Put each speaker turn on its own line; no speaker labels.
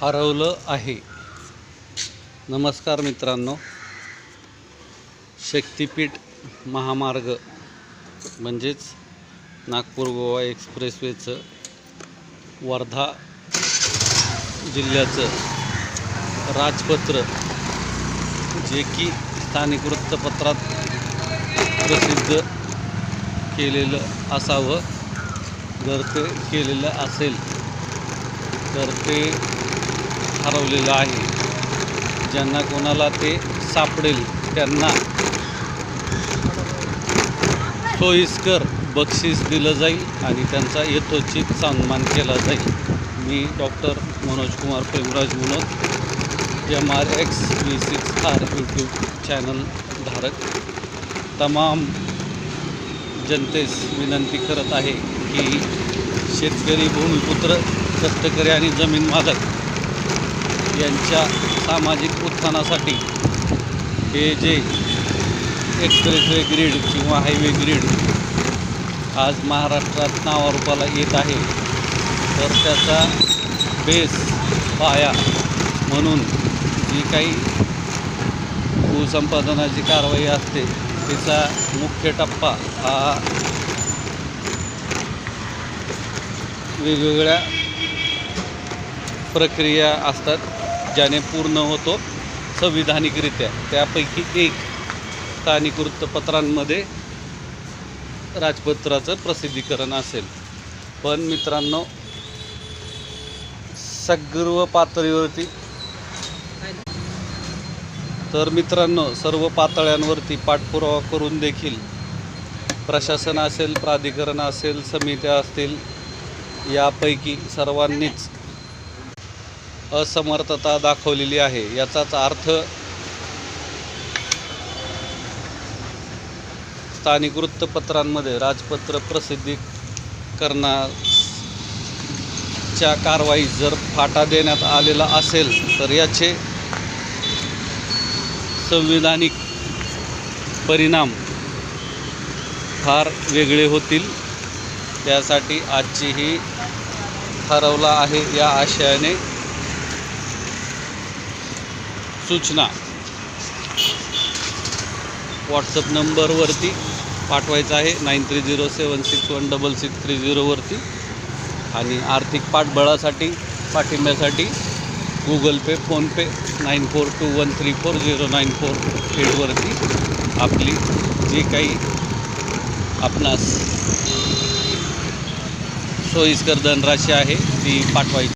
हरवलं आहे. नमस्कार मित्रांनो. शक्तिपीठ महामार्ग म्हणजेच नागपूर गोवा एक्सप्रेसवेचं वर्धा जिल्ह्याचं राजपत्र जे की स्थानिक वृत्तपत्रात प्रसिद्ध केलेलं असावं. जर ते केलेलं असेल तर ते हरवलेलं आहे. ज्यांना कोणाला ते सापडेल त्यांना सोयीस्कर बक्षीस दिलं जाईल आणि त्यांचा यथोचित सन्मान केला जाईल. मी doctor Manoj Kumar Premraj Vinod M R X V six R YouTube channel धारक. तमाम जनतेस विनंती करत आहे की शेतकरी भूमिपुत्र कष्टकरी आणि जमीन मालक यांच्या सामाजिक उत्थानासाठी हे जे एक्सप्रेसवे ग्रीड किंवा हायवे ग्रीड आज महाराष्ट्रात नावारूपाला येत आहे तर त्याचा बेस पाया म्हणून जी काही भूसंपादनाची कारवाई असते तिचा मुख्य टप्पा हा वेगवेगळ्या प्रक्रिया असतात. ज्याने पूर्ण होतो संविधानिकरित्या. त्यापैकी एक स्थानिक वृत्तपत्रांमध्ये राजपत्राचं प्रसिद्धीकरण असेल. पण मित्रांनो सर्व पातळीवरती तर मित्रांनो सर्व पातळ्यांवरती पाठपुरावा करून देखील प्रशासन असेल प्राधिकरण असेल समित्या असतील यापैकी सर्वांनीच असमर्थता दाखवलेली आहे. याचाच अर्थ स्थानिक वृत्तपत्रांमध्ये राजपत्र प्रसिद्धी करण्याच्या कारवाई जर फाटा देण्यात आलेला असेल तर याचे संविधानिक परिणाम फार वेगळे होतील. त्यासाठी आजची ही ठरवला आहे या आशयाने. सूचना. व्हॉट्सअप नंबरवरती पाठवायचं आहे. Nine three zero seven six one double six three झिरोवरती आणि आर्थिक पाठबळासाठी पाठिंब्यासाठी Google Pay PhonePe nine four two one three four zero nine four एटवरती आपली जी काही आपणास सोयीस्कर धनराशी आहे ती पाठवायची.